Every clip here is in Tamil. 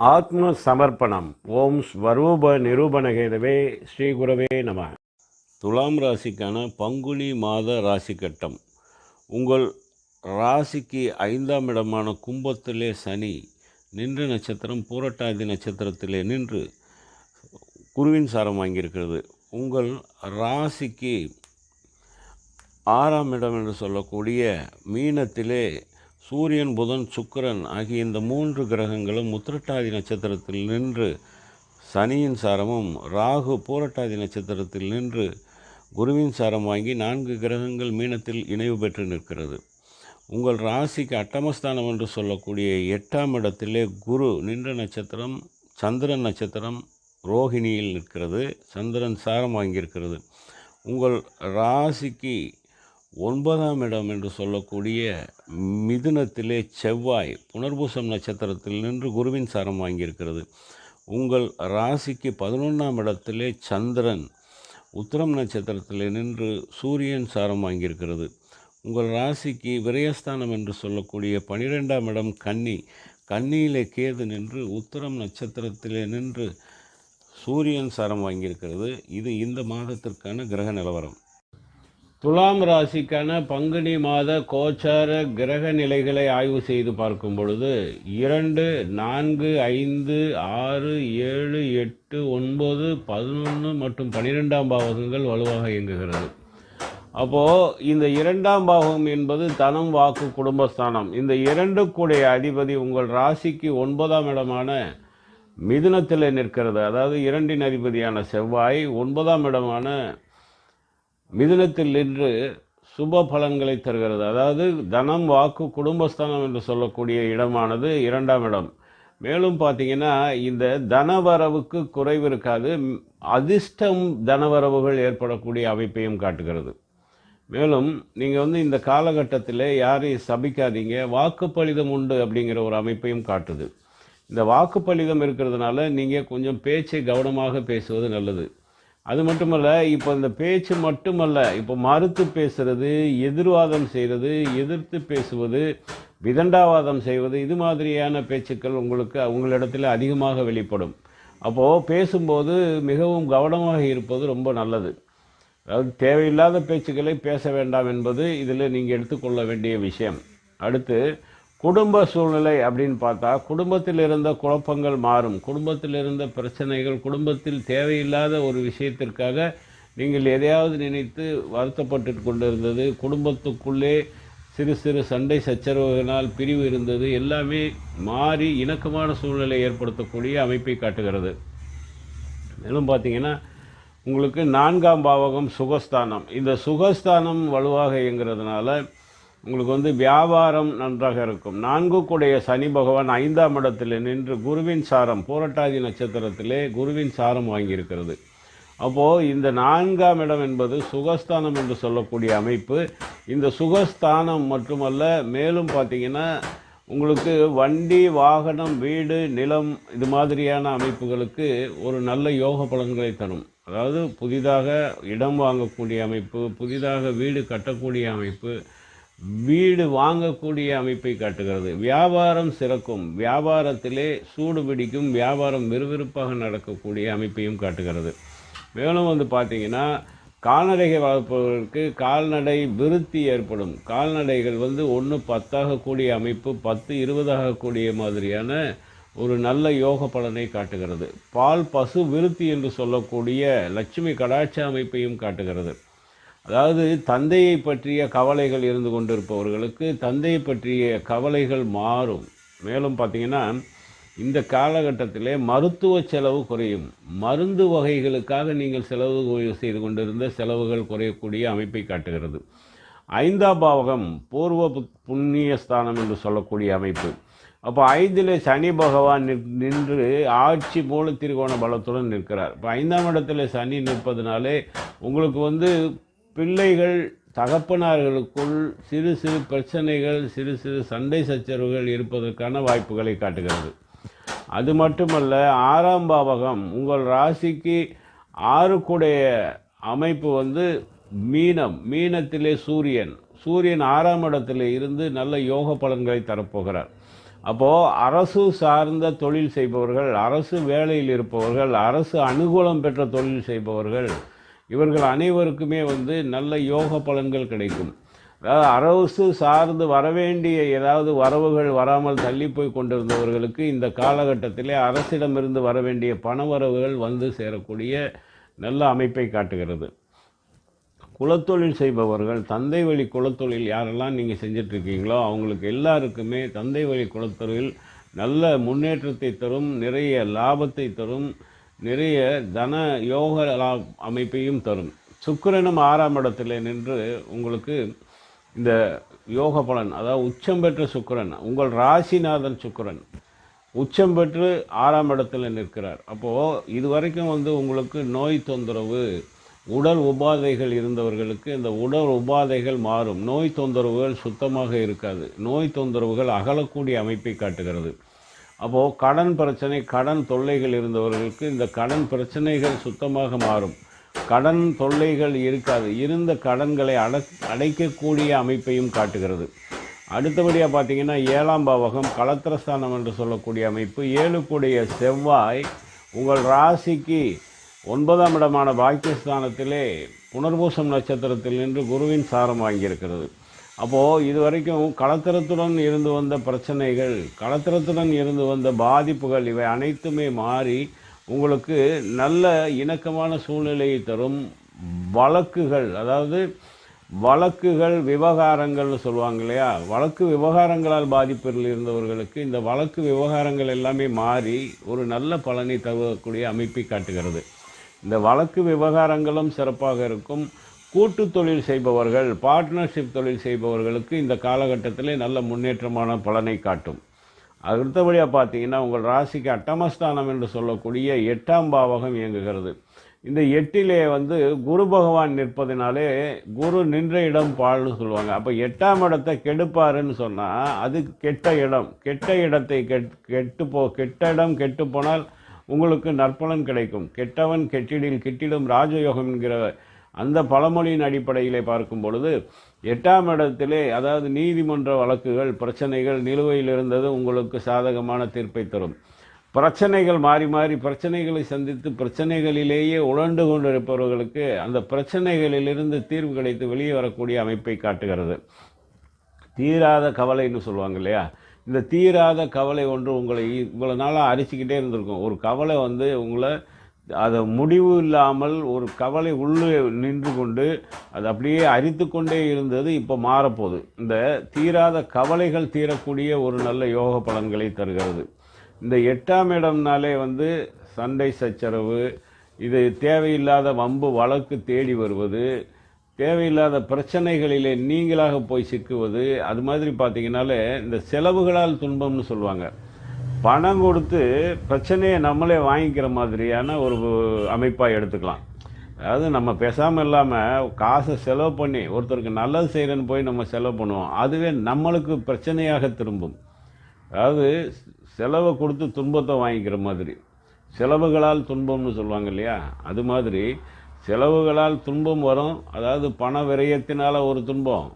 ஆத்ம சமர்ப்பணம் ஓம் ஸ்வரூப நிரூபணகேதவே ஸ்ரீ குரவே நம. துலாம் ராசிக்கான பங்குனி மாத ராசி கட்டம் உங்கள் ராசிக்கு ஐந்தாம் இடமான கும்பத்திலே சனி நின்ற நட்சத்திரம் பூரட்டாதி நட்சத்திரத்திலே நின்று குருவின் சாரம் வாங்கியிருக்கிறது. உங்கள் ராசிக்கு ஆறாம் இடம் என்று சொல்லக்கூடிய மீனத்திலே சூரியன் புதன் சுக்கிரன் ஆகிய இந்த மூன்று கிரகங்களும் உத்திரட்டாதி நட்சத்திரத்தில் நின்று சனியின் சாரமும் ராகு பூரட்டாதி நட்சத்திரத்தில் நின்று குருவின் சாரம் வாங்கி நான்கு கிரகங்கள் மீனத்தில் இணைவு பெற்று நிற்கிறது. உங்கள் ராசிக்கு அட்டமஸ்தானம் என்று சொல்லக்கூடிய எட்டாம் இடத்திலே குரு நின்ற நட்சத்திரம் சந்திரன் நட்சத்திரம் ரோஹிணியில் நிற்கிறது. சந்திரன் சாரம் வாங்கியிருக்கிறது. உங்கள் ராசிக்கு ஒன்பதாம் இடம் என்று சொல்லக்கூடிய மிதுனத்திலே செவ்வாய் புனர்பூசம் நட்சத்திரத்தில் நின்று குருவின் சாரம் வாங்கியிருக்கிறது. உங்கள் ராசிக்கு பதினொன்றாம் இடத்திலே சந்திரன் உத்திரம் நட்சத்திரத்தில் நின்று சூரியன் சாரம் வாங்கியிருக்கிறது. உங்கள் ராசிக்கு விரயஸ்தானம் என்று சொல்லக்கூடிய பனிரெண்டாம் இடம் கன்னி. கன்னியிலே கேது நின்று உத்திரம் நட்சத்திரத்திலே நின்று சூரியன் சாரம் வாங்கியிருக்கிறது. இது இந்த மாதத்திற்கான கிரக நிலவரம். துலாம் ராசிக்கான பங்குனி மாத கோச்சார கிரக நிலைகளை ஆய்வு செய்து பார்க்கும் பொழுது இரண்டு நான்கு ஐந்து ஆறு ஏழு எட்டு ஒன்பது பதினொன்று மற்றும் பனிரெண்டாம் பாவகங்கள் வலுவாக இயங்குகிறது. அப்போது இந்த இரண்டாம் பாகம் என்பது தனம் வாக்கு குடும்பஸ்தானம். இந்த இரண்டுக்குடைய அதிபதி உங்கள் ராசிக்கு ஒன்பதாம் இடமான மிதுனத்தில் நிற்கிறது. அதாவது இரண்டின் அதிபதியான செவ்வாய் ஒன்பதாம் இடமான மிதுனத்தில் நின்று சுப பலன்களை தருகிறது. அதாவது தனம் வாக்கு குடும்பஸ்தானம் என்று சொல்லக்கூடிய இடமானது இரண்டாம் இடம். மேலும் பார்த்தீங்கன்னா இந்த தனவரவுக்கு குறைவு இருக்காது. அதிர்ஷ்டம் தனவரவுகள் ஏற்படக்கூடிய அமைப்பையும் காட்டுகிறது. மேலும் நீங்கள் வந்து இந்த காலகட்டத்தில் யாரையும் சபிக்காதீங்க. வாக்குப்பளிதம் உண்டு அப்படிங்கிற ஒரு அமைப்பையும் காட்டுது. இந்த வாக்குப்பளிதம் இருக்கிறதுனால நீங்கள் கொஞ்சம் பேச்சை கவனமாக பேசுவது நல்லது. அது மட்டுமல்ல இப்போ இந்த பேச்சு மட்டுமல்ல இப்போ மறுத்து பேசுறது எதிர்வாதம் செய்கிறது எதிர்த்து பேசுவது விதண்டாவாதம் செய்வது இது மாதிரியான பேச்சுக்கள் உங்களுக்கு உங்களிடத்தில் அதிகமாக வெளிப்படும். அப்போது பேசும்போது மிகவும் கவனமாக இருப்பது ரொம்ப நல்லது. அதாவது தேவையில்லாத பேச்சுக்களை பேச வேண்டாம் என்பது இதில் நீங்கள் எடுத்துக்கொள்ள வேண்டிய விஷயம். அடுத்து குடும்ப சூழ்நிலை அப்படின்னு பார்த்தா குடும்பத்தில் இருந்த குழப்பங்கள் மாறும். குடும்பத்தில் இருந்த பிரச்சனைகள் குடும்பத்தில் தேவையில்லாத ஒரு விஷயத்திற்காக நீங்கள் எதையாவது நினைத்து வருத்தப்பட்டு கொண்டிருந்தது குடும்பத்துக்குள்ளே சிறு சிறு சண்டை சச்சரவுகளால் பிரிவு இருந்தது எல்லாமே மாறி இணக்கமான சூழ்நிலை ஏற்படுத்தக்கூடிய அமைப்பை காட்டுகிறது. மேலும் பார்த்தீங்கன்னா உங்களுக்கு நான்காம் பாவகம் சுகஸ்தானம். இந்த சுகஸ்தானம் வலுவாக இயங்குறதுனால உங்களுக்கு வந்து வியாபாரம் நன்றாக இருக்கும். நான்கு கூடைய சனி பகவான் ஐந்தாம் இடத்தில் நின்று குருவின் சாரம் பூரட்டாதி நட்சத்திரத்திலே குருவின் சாரம் வாங்கியிருக்கிறது. அப்போது இந்த நான்காம் இடம் என்பது சுகஸ்தானம் என்று சொல்லக்கூடிய அமைப்பு. இந்த சுகஸ்தானம் மட்டுமல்ல மேலும் பார்த்தீங்கன்னா உங்களுக்கு வண்டி வாகனம் வீடு நிலம் இது மாதிரியான அமைப்புகளுக்கு ஒரு நல்ல யோக பலன்களை தரும். அதாவது புதிதாக இடம் வாங்கக்கூடிய அமைப்பு புதிதாக வீடு கட்டக்கூடிய அமைப்பு வீடு வாங்கக்கூடிய அமைப்பை காட்டுகிறது. வியாபாரம் சிறக்கும். வியாபாரத்திலே சூடு பிடிக்கும். வியாபாரம் விறுவிறுப்பாக நடக்கக்கூடிய அமைப்பையும் காட்டுகிறது. மேலும் வந்து பார்த்தீங்கன்னா கால்நடைகள் வளர்ப்பவர்களுக்கு கால்நடை விருத்தி ஏற்படும். கால்நடைகள் வந்து ஒன்று பத்தாக கூடிய அமைப்பு பத்து இருபதாக கூடிய மாதிரியான ஒரு நல்ல யோக பலனை காட்டுகிறது. பால் பசு விருத்தி என்று சொல்லக்கூடிய லட்சுமி கடாட்ச அமைப்பையும் காட்டுகிறது. அதாவது தந்தையை பற்றிய கவலைகள் இருந்து கொண்டிருப்பவர்களுக்கு தந்தையை பற்றிய கவலைகள் மாறும். மேலும் பார்த்திங்கன்னா இந்த காலகட்டத்திலே மருத்துவ செலவு குறையும். மருந்து வகைகளுக்காக நீங்கள் செலவு செய்து கொண்டிருந்த செலவுகள் குறையக்கூடிய அமைப்பை காட்டுகிறது. ஐந்தாம் பாவகம் பூர்வ புண்ணிய ஸ்தானம் என்று சொல்லக்கூடிய அமைப்பு. அப்போ ஐந்தில் சனி பகவான் நின்று ஆட்சி மூல திரிகோண பலத்துடன் நிற்கிறார். இப்போ ஐந்தாம் இடத்துல சனி நிற்பதுனாலே உங்களுக்கு வந்து பிள்ளைகள் தகப்பனார்களுக்குள் சிறு சிறு பிரச்சனைகள் சிறு சிறு சண்டை சச்சரவுகள் இருப்பதற்கான வாய்ப்புகளை காட்டுகிறது. அது மட்டுமல்ல ஆறாம் பாவகம் உங்கள் ராசிக்கு ஆறுக்குடைய அமைப்பு வந்து மீனம். மீனத்திலே சூரியன். சூரியன் ஆறாம் இடத்துல இருந்து நல்ல யோக பலன்களை தரப்போகிறார். அப்போது அரசு சார்ந்த தொழில் செய்பவர்கள் அரசு வேலையில் இருப்பவர்கள் அரசு அனுகூலம் பெற்ற தொழில் செய்பவர்கள் இவர்கள் அனைவருக்குமே வந்து நல்ல யோக பலன்கள் கிடைக்கும். அதாவது அரசு சார்ந்து வரவேண்டிய ஏதாவது வரவுகள் வராமல் தள்ளி போய் கொண்டிருந்தவர்களுக்கு இந்த காலகட்டத்திலே அரசிடமிருந்து வர வேண்டிய பண வரவுகள் வந்து சேரக்கூடிய நல்ல அமைப்பை காட்டுகிறது. குலத்தொழில் செய்பவர்கள் தந்தை வழி குலத்தொழில் யாரெல்லாம் நீங்கள் செஞ்சிட்ருக்கீங்களோ அவங்களுக்கு எல்லாருக்குமே தந்தை வழி குலத்தொழில் நல்ல முன்னேற்றத்தை தரும் நிறைய லாபத்தை தரும் நிறைய தன யோக அமைப்பையும் தரும். சுக்கிரனும் ஆறாம் இடத்துல நின்று உங்களுக்கு இந்த யோக பலன் அதாவது உச்சம் பெற்ற சுக்கிரன் உங்கள் ராசிநாதன் சுக்கிரன் உச்சம் பெற்று ஆறாம் இடத்துல நிற்கிறார். அப்போது இது வரைக்கும் வந்து உங்களுக்கு நோய் தொந்தரவு உடல் உபாதைகள் இருந்தவர்களுக்கு இந்த உடல் உபாதைகள் மாறும். நோய் தொந்தரவுகள் சுத்தமாக இருக்காது. நோய் தொந்தரவுகள் அகலக்கூடிய அமைப்பை காட்டுகிறது. அப்போது கடன் பிரச்சனை கடன் தொல்லைகள் இருந்தவர்களுக்கு இந்த கடன் பிரச்சனைகள் சுத்தமாக மாறும். கடன் தொல்லைகள் இருக்காது. இருந்த கடன்களை அட அடைக்கக்கூடிய அமைப்பையும் காட்டுகிறது. அடுத்தபடியாக பார்த்தீங்கன்னா ஏழாம் பாவகம் களத்திரஸ்தானம் என்று சொல்லக்கூடிய அமைப்பு. ஏழுக்குடைய செவ்வாய் உங்கள் ராசிக்கு ஒன்பதாம் இடமான பாக்கியஸ்தானத்திலே புனர்பூசம் நட்சத்திரத்தில் நின்று குருவின் சாரம் வாங்கியிருக்கிறது. அப்போது இது வரைக்கும் களத்திரத்துடன் இருந்து வந்த பிரச்சனைகள் கலத்திரத்துடன் இருந்து வந்த பாதிப்புகள் இவை அனைத்துமே மாறி உங்களுக்கு நல்ல இணக்கமான சூழ்நிலையை தரும் வழக்குகள் அதாவது வழக்குகள் விவகாரங்கள்னு சொல்லுவாங்க இல்லையா? வழக்கு விவகாரங்களால் பாதிப்பில் இருந்தவர்களுக்கு இந்த வழக்கு விவகாரங்கள் எல்லாமே மாறி ஒரு நல்ல பலனை தரக்கூடிய அமைப்பை காட்டுகிறது. இந்த வழக்கு விவகாரங்களும் சிறப்பாக இருக்கும். கூட்டு தொழில் செய்பவர்கள் பார்ட்னர்ஷிப் தொழில் செய்பவர்களுக்கு இந்த காலகட்டத்தில் நல்ல முன்னேற்றமான பலனை காட்டும். அடுத்தபடியாக பார்த்தீங்கன்னா உங்கள் ராசிக்கு அட்டமஸ்தானம் என்று சொல்லக்கூடிய எட்டாம் பாவகம் இயங்குகிறது. இந்த எட்டிலே வந்து குரு பகவான் நிற்பதினாலே குரு நின்ற இடம் பால்னு சொல்லுவாங்க. அப்போ எட்டாம் இடத்தை கெடுப்பாருன்னு சொன்னால் அது கெட்ட இடம். கெட்ட இடத்தை கெட் கெட்டு போ கெட்ட இடம் கெட்டு போனால் உங்களுக்கு நற்பலன் கிடைக்கும். கெட்டவன் கெட்டிடில் கெட்டிடும் ராஜயோகம் என்கிற அந்த பழமொழியின் அடிப்படையிலே பார்க்கும் பொழுது எட்டாம் இடத்திலே அதாவது நீதிமன்ற வழக்குகள் பிரச்சனைகள் நிலுவையில் இருந்தது உங்களுக்கு சாதகமான தீர்ப்பை தரும். பிரச்சனைகள் மாறி மாறி பிரச்சனைகளை சந்தித்து பிரச்சனைகளிலேயே உழண்டு கொண்டிருப்பவர்களுக்கு அந்த பிரச்சனைகளிலிருந்து தீர்வு கிடைத்து வெளியே வரக்கூடிய அமைப்பை காட்டுகிறது. தீராத கவலைன்னு சொல்லுவாங்க இல்லையா? இந்த தீராத கவலை ஒன்று உங்களை இவ்வளோ நாளாக அரிச்சிக்கிட்டே இருந்திருக்கும். ஒரு கவலை வந்து உங்களை அதை முடிவு இல்லாமல் ஒரு கவலை உள்ளே நின்று கொண்டு அது அப்படியே அரித்து கொண்டே இருந்தது இப்போ மாறப்போகுது. இந்த தீராத கவலைகள் தீரக்கூடிய ஒரு நல்ல யோக பலன்களை தருகிறது. இந்த எட்டாம் இடம்னாலே வந்து சண்டை சச்சரவு இது தேவையில்லாத வம்பு வழக்கு தேடி வருவது தேவையில்லாத பிரச்சனைகளிலே நீங்களாக போய் சிக்குவது அது மாதிரி பார்த்தீங்கன்னாலே இந்த செலவுகளால் துன்பம்னு சொல்லுவாங்க. பணம் கொடுத்து பிரச்சனையை நம்மளே வாங்கிக்கிற மாதிரியான ஒரு அமைப்பாக எடுத்துக்கலாம். அதாவது நம்ம பேசாமல் இல்லாமல் காசை செலவு பண்ணி ஒருத்தருக்கு நல்லது செய்கிறேன்னு போய் நம்ம செலவு பண்ணுவோம். அதுவே நம்மளுக்கு பிரச்சனையாக திரும்பும். அதாவது செலவை கொடுத்து துன்பத்தை வாங்கிக்கிற மாதிரி. செலவுகளால் துன்பம்னு சொல்லுவாங்க இல்லையா? அது மாதிரி செலவுகளால் துன்பம் வரும். அதாவது பண விரயத்தினால் ஒரு துன்பம்.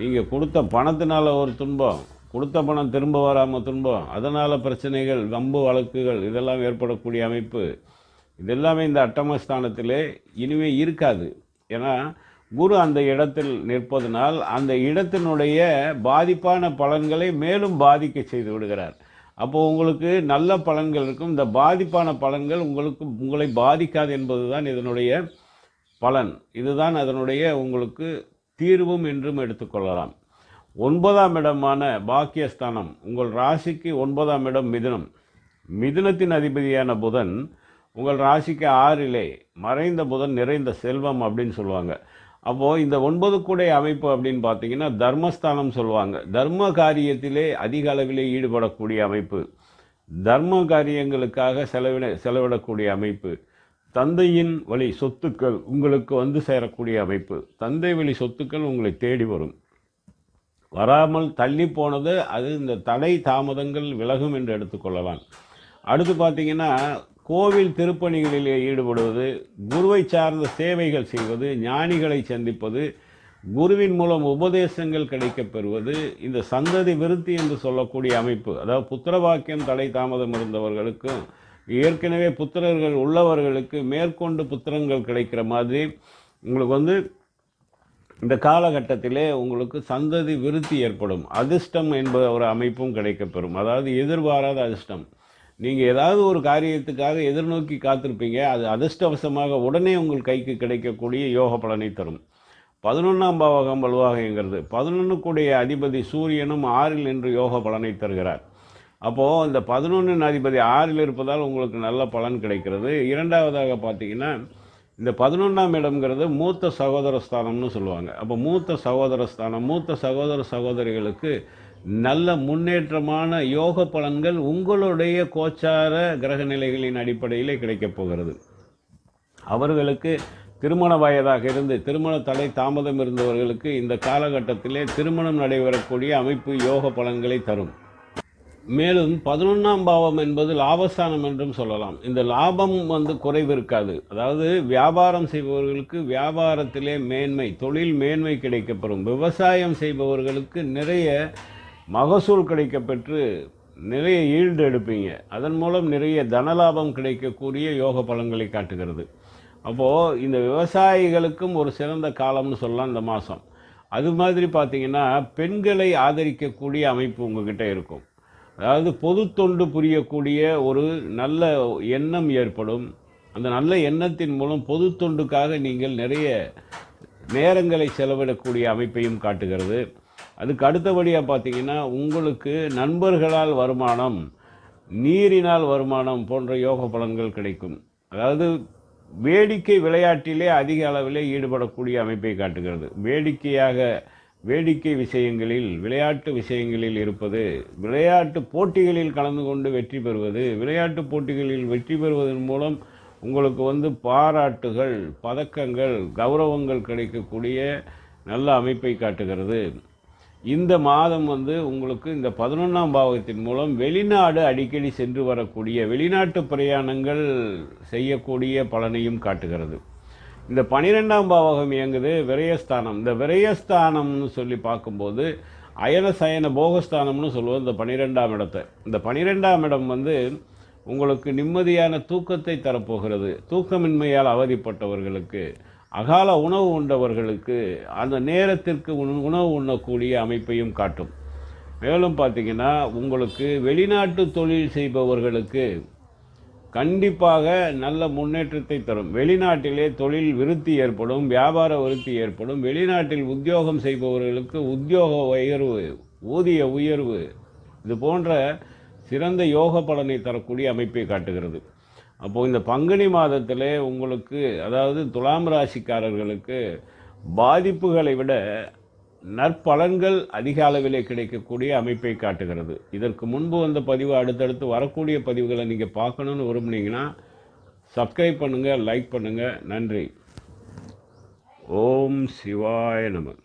நீங்கள் கொடுத்த பணத்தினால் ஒரு துன்பம். கொடுத்த பணம் திரும்ப வராமல் துன்பம் அதனால் பிரச்சனைகள் வம்பு வழக்குகள் இதெல்லாம் ஏற்படக்கூடிய அமைப்பு. இதெல்லாமே இந்த அட்டமஸ்தானத்திலே இனிமே இருக்காது. ஏன்னா குரு அந்த இடத்தில் நிற்பதனால் அந்த இடத்தினுடைய பாதிப்பான பலன்களை மேலும் பாதிக்க செய்து விடுகிறார். அப்போது உங்களுக்கு நல்ல பலன்கள் இருக்கும். இந்த பாதிப்பான பலன்கள் உங்களுக்கு உங்களை பாதிக்காது என்பது தான் இதனுடைய பலன். இதுதான் அதனுடைய உங்களுக்கு தீர்வும் என்றும் எடுத்துக்கொள்ளலாம். ஒன்பதாம் இடமான பாக்கியஸ்தானம். உங்கள் ராசிக்கு ஒன்பதாம் இடம் மிதுனம். மிதுனத்தின் அதிபதியான புதன் உங்கள் ராசிக்கு ஆறிலே மறைந்த புதன் நிறைந்த செல்வம் அப்படின்னு சொல்லுவாங்க. அப்போது இந்த ஒன்பது கூடை அமைப்பு அப்படின்னு பார்த்தீங்கன்னா தர்மஸ்தானம் சொல்லுவாங்க. தர்ம காரியத்திலே அதிக அளவிலே ஈடுபடக்கூடிய அமைப்பு. தர்ம காரியங்களுக்காக செலவிட செலவிடக்கூடிய அமைப்பு. தந்தையின் வழி சொத்துக்கள் உங்களுக்கு வந்து சேரக்கூடிய அமைப்பு. தந்தை வழி சொத்துக்கள் உங்களை தேடி வரும். வராமல் தள்ளி போனது அது இந்த தடை தாமதங்கள் விலகும் என்று எடுத்துக்கொள்ளலாம் அடுத்து பார்த்தீங்கன்னா கோவில் திருப்பணிகளிலே ஈடுபடுவது குருவை சார்ந்த சேவைகள் செய்வது ஞானிகளை சந்திப்பது குருவின் மூலம் உபதேசங்கள் கிடைக்கப் பெறுவது இந்த சந்ததி விருத்தி என்று சொல்லக்கூடிய அமைப்பு அதாவது புத்திரவாக்கியம் தடை தாமதம் இருந்தவர்களுக்கும் ஏற்கனவே புத்திரர்கள் உள்ளவர்களுக்கு மேற்கொண்டு புத்திரங்கள் கிடைக்கிற மாதிரி உங்களுக்கு வந்து இந்த காலகட்டத்திலே உங்களுக்கு சந்ததி விருத்தி ஏற்படும். அதிர்ஷ்டம் என்பது ஒரு அமைப்பும் கிடைக்கப்பெறும். அதாவது எதிர்பாராத அதிர்ஷ்டம். நீங்கள் ஏதாவது ஒரு காரியத்துக்காக எதிர்நோக்கி காத்திருப்பீங்க. அது அதிர்ஷ்டவசமாக உடனே உங்கள் கைக்கு கிடைக்கக்கூடிய யோக பலனை தரும். பதினொன்றாம் பாவகம் வலுவாகங்கிறது பதினொன்றுக்குடைய அதிபதி சூரியனும் ஆறில் என்று யோக பலனை தருகிறார். அப்போது இந்த பதினொன்றின் அதிபதி ஆறில் இருப்பதால் உங்களுக்கு நல்ல பலன் கிடைக்கிறது. இரண்டாவதாக பார்த்தீங்கன்னா இந்த பதினொன்றாம் இடம்ங்கிறது மூத்த சகோதர ஸ்தானம்னு சொல்லுவாங்க. அப்போ மூத்த சகோதர ஸ்தானம் மூத்த சகோதர சகோதரிகளுக்கு நல்ல முன்னேற்றமான யோக பலன்கள் உங்களுடைய கோச்சார கிரக நிலைகளின் அடிப்படையில் கிடைக்கப் போகிறது. அவர்களுக்கு திருமண வயதாக இருந்து திருமண தடை தாமதம் இருந்தவர்களுக்கு இந்த காலகட்டத்திலே திருமணம் நடைபெறக்கூடிய அமைப்பு யோக பலன்களை தரும். மேலும் பதினொன்றாம் பாவம் என்பது லாபஸ்தானம் என்றும் சொல்லலாம். இந்த லாபம் வந்து குறைவு இருக்காது அதாவது வியாபாரம் செய்பவர்களுக்கு வியாபாரத்திலே மேன்மை தொழில் மேன்மை கிடைக்கப்பெறும். விவசாயம் செய்பவர்களுக்கு நிறைய மகசூல் கிடைக்கப்பெற்று நிறைய ஈல்டு எடுப்பீங்க. அதன் மூலம் நிறைய தனலாபம் கிடைக்கக்கூடிய யோக பலன்களை காட்டுகிறது. அப்போது இந்த விவசாயிகளுக்கும் ஒரு சிறந்த காலம்னு சொல்லலாம் இந்த மாதம் அது மாதிரி பார்த்தீங்கன்னா பெண்களை ஆதரிக்கக்கூடிய அமைப்பு உங்ககிட்ட இருக்கும். அதாவது பொது தொண்டு புரியக்கூடிய ஒரு நல்ல எண்ணம் ஏற்படும். அந்த நல்ல எண்ணத்தின் மூலம் பொது தொண்டுக்காக நீங்கள் நிறைய நேரங்களை செலவிடக்கூடிய அமைப்பையும் காட்டுகிறது. அதுக்கு அடுத்தபடியாக பார்த்தீங்கன்னா உங்களுக்கு நண்பர்களால் வருமானம் நீரினால் வருமானம் போன்ற யோக பலன்கள் கிடைக்கும். அதாவது வேடிக்கை விளையாட்டிலே அதிக அளவிலே ஈடுபடக்கூடிய அமைப்பை காட்டுகிறது. வேடிக்கையாக வேடிக்கை விஷயங்களில் விளையாட்டு விஷயங்களில் இருப்பது விளையாட்டு போட்டிகளில் கலந்து கொண்டு வெற்றி பெறுவது விளையாட்டு போட்டிகளில் வெற்றி பெறுவதன் மூலம் உங்களுக்கு வந்து பாராட்டுகள் பதக்கங்கள் கௌரவங்கள் கிடைக்கக்கூடிய நல்ல அமைப்பை காட்டுகிறது. இந்த மாதம் வந்து உங்களுக்கு இந்த பதினொன்றாம் பாவத்தின் மூலம் வெளிநாடு அடிக்கடி சென்று வரக்கூடிய வெளிநாட்டு பிரயாணங்கள் செய்யக்கூடிய பலனையும் காட்டுகிறது. இந்த பனிரெண்டாம் பாவகம் இயங்குது விரயஸ்தானம். இந்த விரயஸ்தானம்னு சொல்லி பார்க்கும்போது அயன சயன போகஸ்தானம்னு சொல்லுவோம் இந்த பனிரெண்டாம் இடத்தை. இந்த பனிரெண்டாம் இடம் வந்து உங்களுக்கு நிம்மதியான தூக்கத்தை தரப்போகிறது. தூக்கமின்மையால் அவதிப்பட்டவர்களுக்கு அகால உணவு உண்டவர்களுக்கு அந்த நேரத்திற்கு உணவு உண்ணக்கூடிய அமைப்பையும் காட்டும். மேலும் பார்த்தீங்கன்னா உங்களுக்கு வெளிநாட்டு தொழில் செய்பவர்களுக்கு கண்டிப்பாக நல்ல முன்னேற்றத்தை தரும். வெளிநாட்டிலே தொழில் விருத்தி ஏற்படும் வியாபார விருத்தி ஏற்படும். வெளிநாட்டில் உத்தியோகம் செய்பவர்களுக்கு உத்தியோக உயர்வு ஊதிய உயர்வு இது போன்ற சிறந்த யோக பலனை தரக்கூடிய அமைப்பை காட்டுகிறது. அப்போது இந்த பங்குனி மாதத்திலே உங்களுக்கு அதாவது துலாம் ராசிக்காரர்களுக்கு பாதிப்புகளை விட நற்பலன்கள் அதிக அளவிலே கிடைக்கக்கூடிய அமைப்பை காட்டுகிறது. இதற்கு முன்பு வந்த பதிவு அடுத்தடுத்து வரக்கூடிய பதிவுகளை நீங்கள் பார்க்கணுன்னு விரும்புனீங்கன்னா சப்ஸ்கிரைப் பண்ணுங்கள் லைக் பண்ணுங்கள் நன்றி. ஓம் சிவாய நமன்